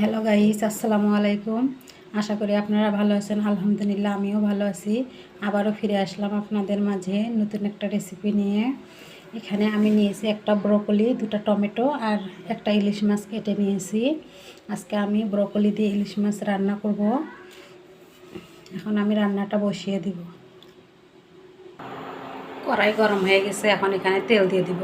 Hello guys আসসালামু আলাইকুম আশা করি আপনারা ভালো আছেন। আলহামদুলিল্লাহ, আমিও ভালো আছি। আবারও ফিরে আসলাম আপনাদের মাঝে নতুন একটা রেসিপি নিয়ে। এখানে আমি নিয়েছি একটা ব্রোকলি দুটো টমেটো আর একটা ইলিশ মাছ কেটে নিয়েছি। আজকে আমি ব্রোকলি দিয়ে ইলিশ মাছ রান্না করব। এখন আমি রান্নাটা বসিয়ে দিব। কড়াই গরম হয়ে গেছে, এখন এখানে তেল দিয়ে দিব।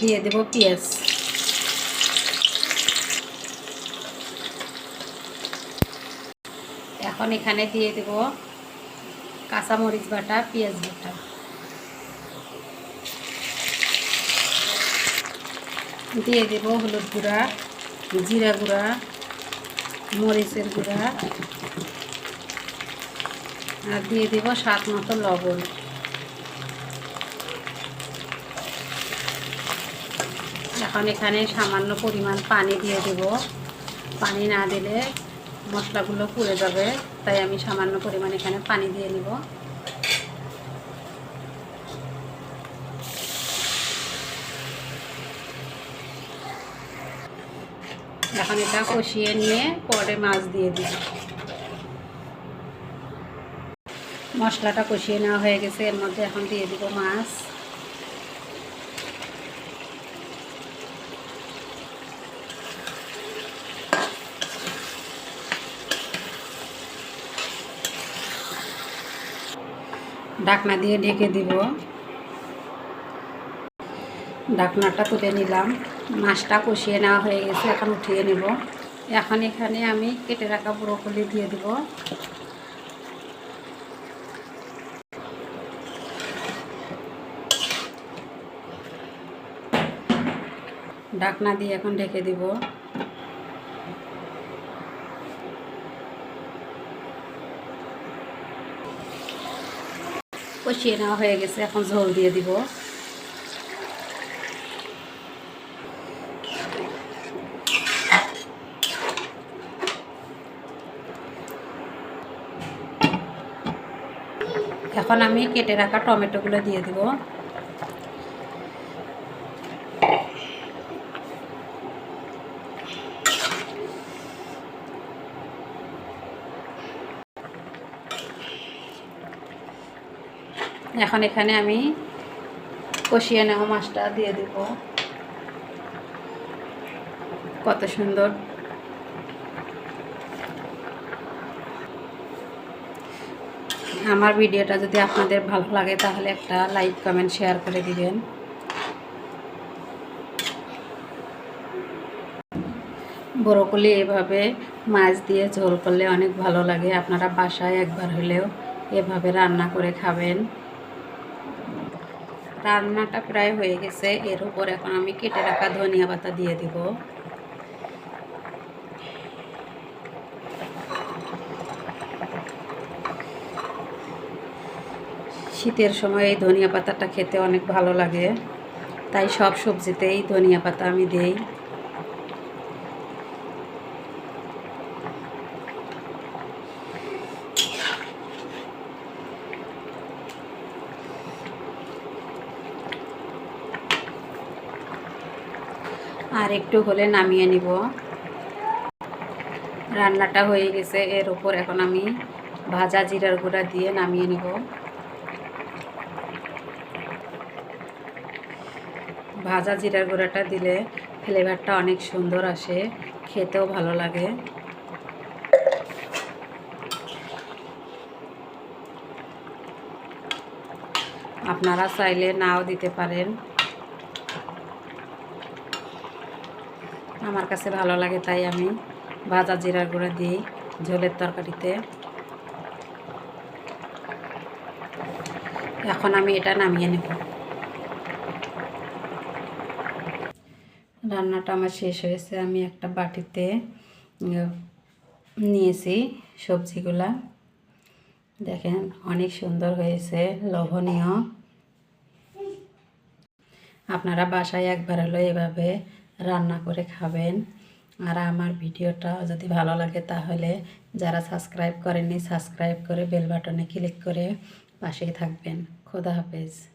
দিয়ে দেব পেঁয়াজ। এখন এখানে দিয়ে দেব কাঁচামরিচ বাটা, পেঁয়াজ বাটা। দিয়ে দেব হলুদ গুঁড়া, জিরা গুঁড়া, মরিচের গুঁড়া। আর দিয়ে দেব স্বাদ মতো লবণ। এখন এখানে সামান্য পরিমাণ পানি দিয়ে দেব। পানি না দিলে মশলাগুলো পুড়ে যাবে, তাই আমি সামান্য পরিমাণ এখানে পানি দিয়ে নিব। এখন এটা কষিয়ে নিয়ে পরে মাছ দিয়ে দিব মশলাটা কষিয়ে নেওয়া হয়ে গেছে, এর মধ্যে এখন দিয়ে দিব মাছ। ঢাকনা দিয়ে ঢেকে দিব। ঢাকনাটা তুলে নিলাম। মাছটা কষিয়ে নেওয়া হয়ে গেছে, এখন উঠিয়ে নেব। এখন এখানে আমি কেটে রাখা ব্রোকলি দিয়ে দিব। ঢাকনা দিয়ে এখন ঢেকে দিব। কষিয়ে নেওয়া হয়ে গেছে, এখন ঝোল দিয়ে দিব। এখন আমি কেটে রাখা টমেটোগুলো দিয়ে দিব। এখন এখানে আমি কষিয়ে নেওয়া মাছটা দিয়ে দেব। কত সুন্দর। আমার ভিডিওটা যদি আপনাদের ভালো লাগে তাহলে একটা লাইক, কমেন্ট, শেয়ার করে দিবেন। বরকলি এভাবে মাছ দিয়ে ঝোল করলে অনেক ভালো লাগে। আপনারা বাসায় একবার হলেও এভাবে রান্না করে খাবেন। রান্নাটা প্রায় হয়ে গেছে। এর উপর এখন আমি কেটে রাখা ধনিয়া পাতা দিয়ে দিব। শীতের সময় এই ধনিয়া পাতাটা খেতে অনেক ভালো লাগে। তাই সব সবজিতেই ধনিয়া পাতা আমি দেই। আর একটু হলে নামিয়ে নিব। রান্নাটা হয়ে গেছে, এর উপর এখন আমি ভাজা জিরার গুঁড়া দিয়ে নামিয়ে নিব। ভাজা জিরার গুঁড়াটা দিলে ফ্লেভারটা অনেক সুন্দর আসে, খেতেও ভালো লাগে। আপনারা চাইলে নাও দিতে পারেন। আমার কাছে ভালো লাগে, তাই আমি ভাজা জিরার গুঁড়া দিই ঝোলের তরকারিতে। এখন আমি এটা নামিয়ে নেব। রান্নাটা আমার শেষ হয়েছে। আমি একটা বাটিতে নিয়েছি সবজিগুলা। দেখেন, অনেক সুন্দর হয়েছে, লোভনীয়। আপনারা বাসায় একবার হলো এভাবে রান্না করে খাবেন। আর আমার ভিডিওটা যদি ভালো লাগে তাহলে যারা সাবস্ক্রাইব করেননি, সাবস্ক্রাইব করে বেল বাটনে ক্লিক করে পাশেই থাকবেন। খোদা হাফেজ।